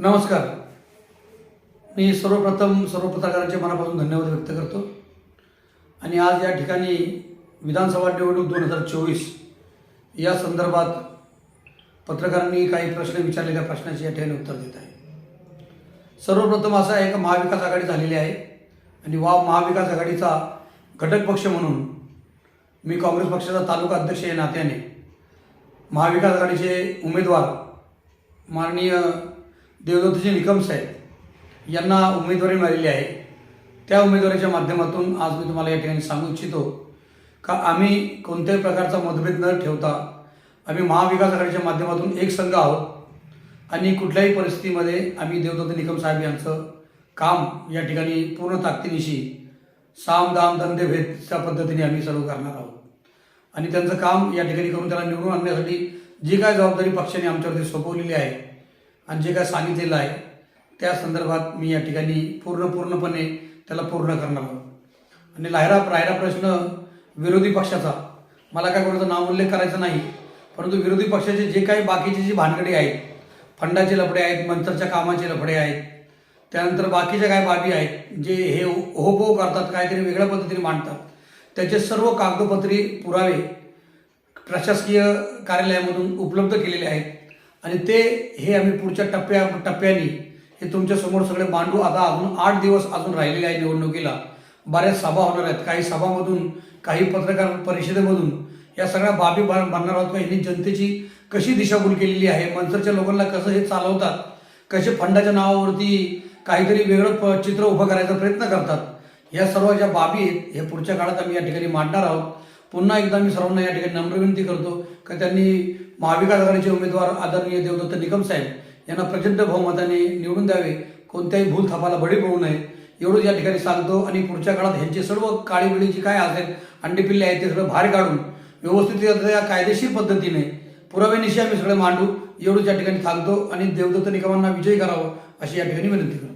नमस्कार. मी सर्वप्रथम सर्व पत्रकारांचे मनापासून धन्यवाद व्यक्त करतो. आणि आज या ठिकाणी विधानसभा निवडणूक दोन हजार चोवीस या संदर्भात पत्रकारांनी काही प्रश्न विचारले त्या प्रश्नाचे या ठिकाणी उत्तर देत आहे. सर्वप्रथम असं आहे का महाविकास आघाडी झालेली आहे आणि वा महाविकास आघाडीचा घटक पक्ष म्हणून मी काँग्रेस पक्षाचा तालुका अध्यक्ष या नात्याने महाविकास आघाडीचे उमेदवार माननीय देवदत्तजी निकम साहेब यांना उमेदवारी मिळालेली आहे. त्या उमेदवारीच्या माध्यमातून आज मी तुम्हाला या ठिकाणी सांगू इच्छितो का आम्ही कोणत्याही प्रकारचा मतभेद न ठेवता आम्ही महाविकास आघाडीच्या माध्यमातून एक संघ आहोत आणि कुठल्याही परिस्थितीमध्ये आम्ही देवदत्त निकम साहेब यांचं काम या ठिकाणी पूर्ण ताकदीनिशी साम दाम धंदे भेदच्या पद्धतीने आम्ही सर्व करणार आहोत. आणि त्यांचं काम या ठिकाणी करून त्याला निवडून आणण्यासाठी जी काय जबाबदारी पक्षाने आमच्यावरती सोपवलेली आहे आणि जे काय सांगितलेलं आहे त्या संदर्भात मी या ठिकाणी पूर्ण पूर्णपणे त्याला पूर्ण करणार आहोत. आणि लायरा राहिला प्रश्न विरोधी पक्षाचा. मला काय कोणाचा नामोल्लेख करायचा नाही परंतु विरोधी पक्षाचे जे काही बाकीचे जी भानगडी आहेत फंडाचे लफडे आहेत मंत्रच्या कामाचे लफडे आहेत त्यानंतर बाकीच्या काय बाबी आहेत जे हे ओहोपो करतात काहीतरी वेगळ्या पद्धतीने मांडतात त्याचे सर्व कागदपत्री पुरावे प्रशासकीय कार्यालयामधून उपलब्ध केलेले आहेत. आणि ते हे आम्ही पुढच्या टप्प्या टप्प्याने हे तुमच्यासमोर सगळे मांडू. आता अजून आठ दिवस अजून राहिलेले आहे निवडणुकीला. बऱ्याच सभा होणार आहेत. काही सभामधून काही पत्रकार परिषदेमधून या सगळ्या बाबी भर- भरणार आहोत. का यांनी जनतेची कशी दिशाभूल केलेली आहे? मनसरच्या लोकांना कसं हे चालवतात? कसे फंडाच्या नावावरती काहीतरी वेगळं प- चित्र उभं करायचा प्रयत्न करतात? या सर्व ज्या बाबी आहेत हे पुढच्या काळात आम्ही या ठिकाणी मांडणार आहोत. पुन्हा एकदा मी सर्वांना या ठिकाणी नम्र विनंती करतो का त्यांनी महाविकास आघाडीचे उमेदवार आदरणीय देवदत्त निकम साहेब यांना प्रचंड बहुमताने निवडून द्यावे. कोणत्याही भूल थापाला बळी पडू नये. एवढंच या ठिकाणी सांगतो आणि पुढच्या काळात ह्यांची सर्व काळी जी काय असेल अंडी पिल्ले आहेत ते सगळं बाहेर काढून व्यवस्थित या कायदेशीर पद्धतीने पुराव्यानिशी आम्ही सगळं मांडू. एवढंच या ठिकाणी सांगतो आणि देवदत्त निकमांना विजयी करावं अशी या ठिकाणी विनंती करतो.